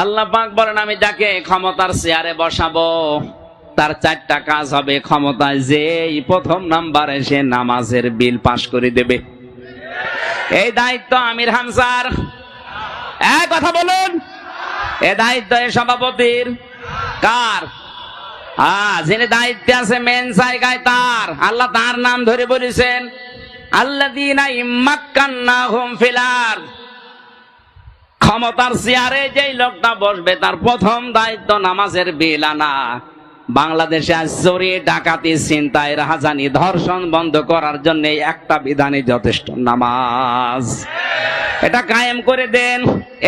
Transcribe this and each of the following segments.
আল্লাহ পাক বলেন, আমি যাকে ক্ষমতার চেয়ারে বসাবো, তার চারটা কাজ হবে ক্ষমতায় যেই প্রথম নাম্বারে সে নামাজের বিল পাশ করে দেবে। এই দায়িত্ব আমির হামসার এক কথা বলুন, এ দায়িত্ব এ সভাপতির। কার? যিনি দায়িত্বে আছে মেন জায়গায় তার। আল্লাহ তার নাম ধরে বলেছেন আল্লাহ দিনা ফিলার ক্ষমতার চেয়ারে যেই লোকটা বসবে, তার প্রথম দায়িত্ব নামাজের বিল আনা বাংলাদেশে আজ চোরি ডাকাতি চিন্তায় রাহাজানি, ধর্ষণ বন্ধ করার জন্য একটা বিধানই যথেষ্ট, নামাজ। এটা কায়েম করে দেন,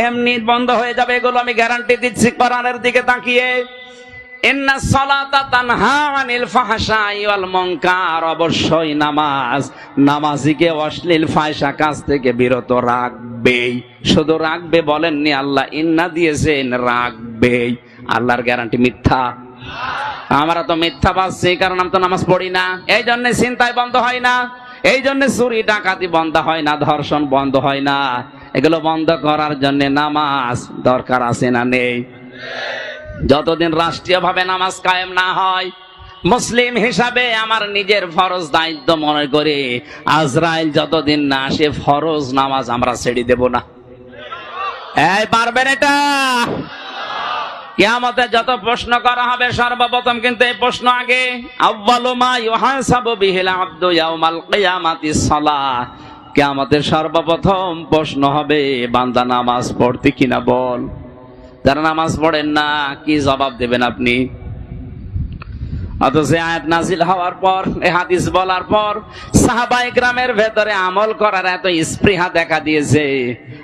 এমনি বন্ধ হয়ে যাবে এগুলো আমি গ্যারান্টি দিচ্ছি করানের দিকে তাকিয়ে। ইন্না অবশ্যই নামাজ। নামাজিকে অশ্লীল ফায়সা কাজ থেকে বিরত রাখবেই। শুধু রাখবে বলেননি আল্লাহ, ইন্না দিয়েছেন রাখবেই। আল্লাহর গ্যারান্টি মিথ্যা। আমরা তো মিথ্যা পাচ্ছি কারণ আমি তো নামাজ পড়ি না। এই জন্য চিন্তায় বন্ধ হয় না। এই জন্য চুরি ডাকাতি বন্ধ হয় না, ধর্ষণ বন্ধ হয় না। এগুলো বন্ধ করার জন্য নামাজ দরকার আছে না নেই? যতদিন রাষ্ট্রীয়ভাবে নামাজ কায়েম না হয়, মুসলিম হিসাবে আমার নিজের ফরজ দায়িত্ব মনে করে, আজরাইল যতদিন না আসে, ফরজ নামাজ আমরা ছেড়ে দেব না। এই, পারবেন এটা? কিয়ামতে যত প্রশ্ন করা হবে, সর্বপ্রথম কিন্তু এই প্রশ্ন আগে কিয়ামতের সর্বপ্রথম প্রশ্ন হবে, বান্দা নামাজ পড়তে কিনা বল? যারা নামাজ পড়েন না, কি জবাব দেবেন আপনি? অথচ আয়াত নাজিল হওয়ার পর হাদিস বলার পর সাহাবাই গ্রামের ভেতরে আমল করার এত স্পৃহা দেখা দিয়েছে।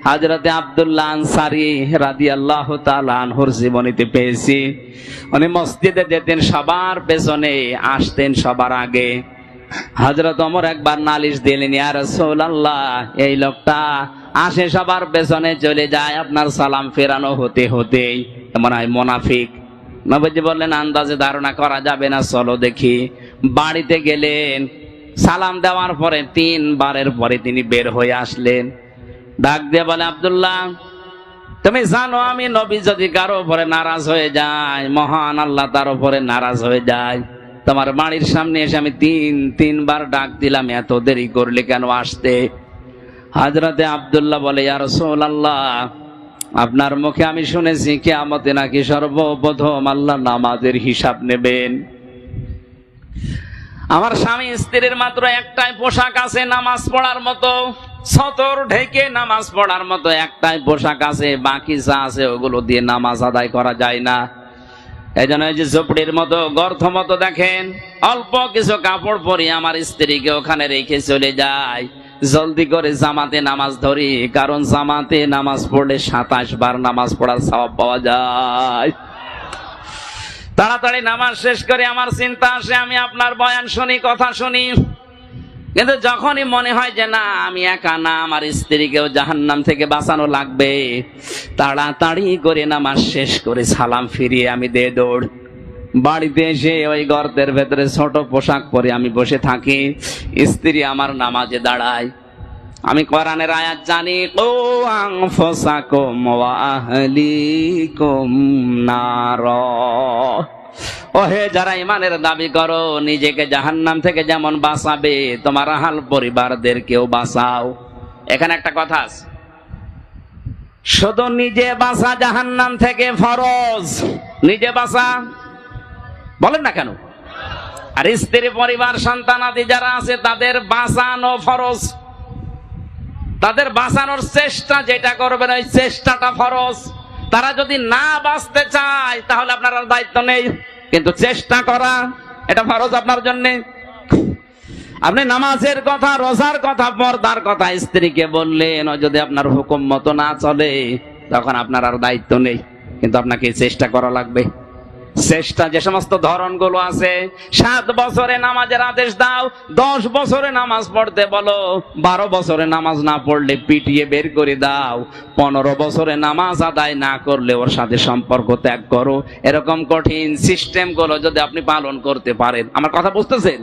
হাজরতে আব্দুল্লাহ আনসারি রাদি আল্লাহ জীবনীতে পেয়েছি। উনি মসজিদে যেতেন, সবার পেছনে আসতেন সবার আগে। হজরত অমর একবার নালিশ দিলেন, ইয়া রাসূলুল্লাহ, এই লোকটা আসে সবার পেছনে চলে যায়, আপনার সালাম ফেরানো হতে হতেই। মনে হয় মোনাফিক। নবজি বললেন, আন্দাজে ধারণা করা যাবে না, চলো দেখি। বাড়িতে গেলেন। সালাম দেওয়ার পরে তিন বারের পরে তিনি বের হয়ে আসলেন। ডাক দিয়ে বলে, আবদুল্লাহ, তুমি জানো আমি নবী যদি কারও উপরে নারাজ হয়ে যায় মহান আল্লাহ তার উপরে নারাজ হয়ে যায় তোমার বাড়ির সামনে এসে আমি তিন, তিনবার ডাক দিলাম, এত দেরি করলে কেন আসতে? হাজরাতে আব্দুল্লাহ বলে, ইয়া রাসূলুল্লাহ, আপনার মুখে আমি শুনেছি, কিয়ামতে নাকি সর্বপ্রথম আল্লাহ নামাজের হিসাব নেবেন। আমার স্বামী স্ত্রীর মাত্র একটাই পোশাক আছে, নামাজ পড়ার মতো। সতর ঢেকে নামাজ পড়ার মতো একটাই পোশাক আছে, বাকি যা আছে ওগুলো দিয়ে নামাজ আদায় করা যায় না। এই জন্য যে ঝোপড়ির মতো গর্থ মতো দেখেন, অল্প কিছু কাপড় পরি আমার স্ত্রীকে ওখানে রেখে চলে যায়। জলদি করে জামাতে নামাজ ধরি, কারণ জামাতে নামাজ পড়লে সাতাশ বার নামাজ পড়ার স্বভাব পাওয়া যায়। তাড়াতাড়ি নামাজ শেষ করে আমার চিন্তা আসে, আমি আপনার বয়ান শুনি, কথা শুনি। কিন্তু যখনই মনে হয় যে না, আমি একা না, আমার স্ত্রীকেও জাহান্নাম থেকে বাঁচানো লাগবে, তাড়াতাড়ি করে নামাজ শেষ করে সালাম ফিরিয়ে আমি দে দৌড়। বাড়িতে এসে ওই গর্তের ভেতরে ছোট পোশাক পরে আমি বসে থাকি। স্ত্রী আমার নামাজে দাঁড়ায়। আমি কোরআনের আয়াত জানি, ও আনফুসাকুম ওয়া আহলিকুম নার। ও হে যারা ইমানের দাবি করো, নিজেকে জাহান্নাম থেকে যেমন বাঁচাবে, তোমার আহাল পরিবারদেরকেও বাঁচাও। এখানে একটা কথা আছে। শুধু নিজে বাঁচা জাহান্নাম থেকে ফরজ। নিজে বাঁচা। বলেন না কেন? আর স্ত্রী, পরিবার সন্তানাদি যারা আছে, তাদের বাঁচানো ফরজ। তাদের বাঁচানোর চেষ্টা যেটা করবেন, ওই চেষ্টাটা ফরজ। তারা যদি না বাঁচতে চায়, তাহলে আপনার আর দায়িত্ব নেই। কিন্তু চেষ্টা করা, এটা ফরজ আপনার জন্য। আপনি নামাজের কথা, রোজার কথা, পর্দার কথা, স্ত্রীকে বললেন যদি আপনার হুকুম মতো না চলে, তখন আপনার আর দায়িত্ব নেই। কিন্তু আপনাকে চেষ্টা করা লাগবে। চেষ্টা যে সমস্ত ধরনগুলো আছে, সাত বছরে নামাজের আদেশ দাও, দশ বছরে নামাজ পড়তে বলো, বারো বছরে নামাজ না পড়লে পিটিয়ে বের করে দাও, পনেরো বছরে নামাজ আদায় না করলে ওর সাথে সম্পর্ক ত্যাগ করো। এরকম কঠিন সিস্টেমগুলো যদি আপনি পালন করতে পারেন, আমার কথা বুঝতেছেন?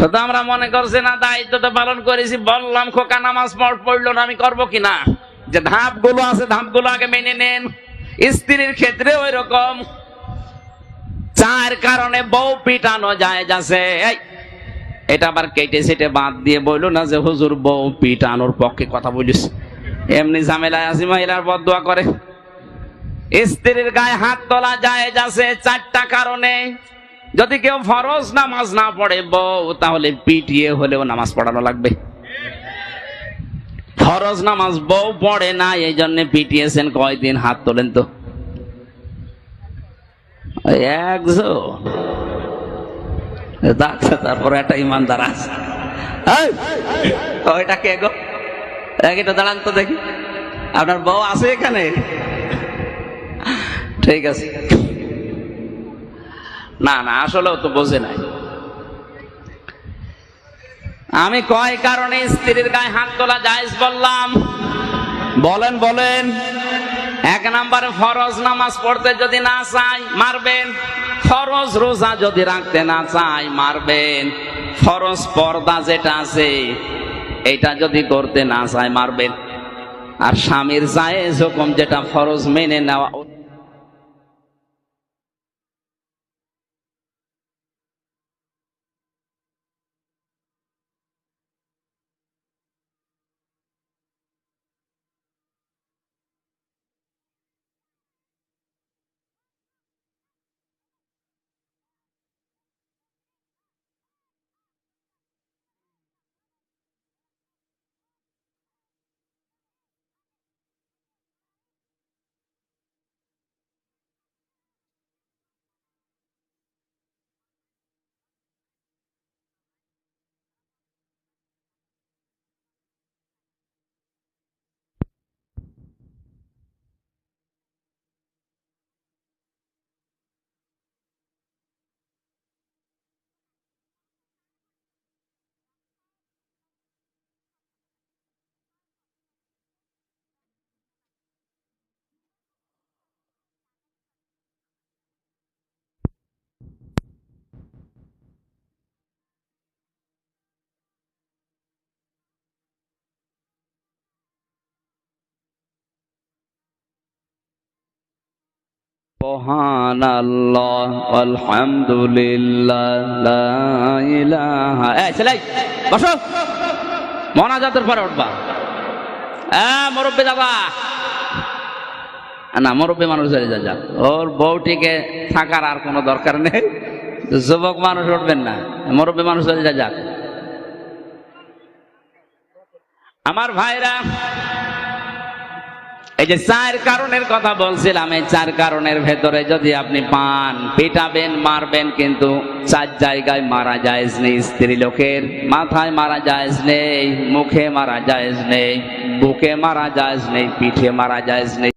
শুধু আমরা মনে করছি না, দায়িত্ব তো পালন করেছি, বললাম, খোকা, নামাজ পড়, পড়ল না, আমি করব কিনা যে ধাপগুলো আছে, ধাপগুলো আগে মেনে নেন। স্ত্রীর ক্ষেত্রে ওই রকম চার কারণে বউ পিটানো যায় যাচ্ছে। এটা আবার কেটে সেটে বাদ দিয়ে বলল না যে হুজুর বউ পিটানোর পক্ষে কথা বলিস। এমনি ঝামেলায় আসি মহিলার বদুয়া করে। স্ত্রীর গায়ে হাত তোলা যায় যাচ্ছে চারটা কারণে। যদি কেউ ফরজ নামাজ না পড়ে বউ, তাহলে পিটিয়ে হলেও নামাজ পড়ানো লাগবে। ফরজ নামাজ বউ পড়ে না, এই জন্য পিটিয়েছেন কয়দিন হাত তোলেন তো। একজন। ডাক্তার তারপরে একটা ইমানদার আছে। কে গো? এটা দাঁড়ান তো দেখি। আপনার বউ আছে এখানে? ঠিক আছে। না না, আসলেও তো বোঝে নাই। আমি কয় কারণে স্ত্রীর গায়ে হাত তোলা জায়েজ বললাম? বলেন বলেন। এক নাম্বার ফরজ নামাজ পড়তে যদি না চাই, মারবেন। ফরজ রোজা যদি রাখতে না চাই, মারবেন। ফরজ পর্দা যেটা আছে, এটা যদি করতে না চায় মারবেন। আর স্বামীর জায়েজ হুকুম যেটা ফরজ মেনে নেওয়া সুবহান আল্লাহ আলহামদুলিল্লাহ বসো। মনাজাতের পরে উঠবা। হ্যাঁ মুরব্বী দাদা না, মুরব্বী মানুষ হয়ে যা যা। ওর বউটিকে থাকার আর কোনো দরকার নেই। যুবক মানুষ উঠবেন না। মুরব্বী মানুষ হয়ে যা যাক আমার ভাইরা এই যে চার কারণের কথা বলছিলাম, এই চার কারণের ভেতরে যদি আপনি পান, পিটাবেন, মারবেন, কিন্তু চার জায়গায় মারা যায় নেই, স্ত্রী লোকের মাথায় মারা যায় নেই, মুখে মারা যায় নেই, বুকে মারা যায় নেই, পিঠে মারা যায় নেই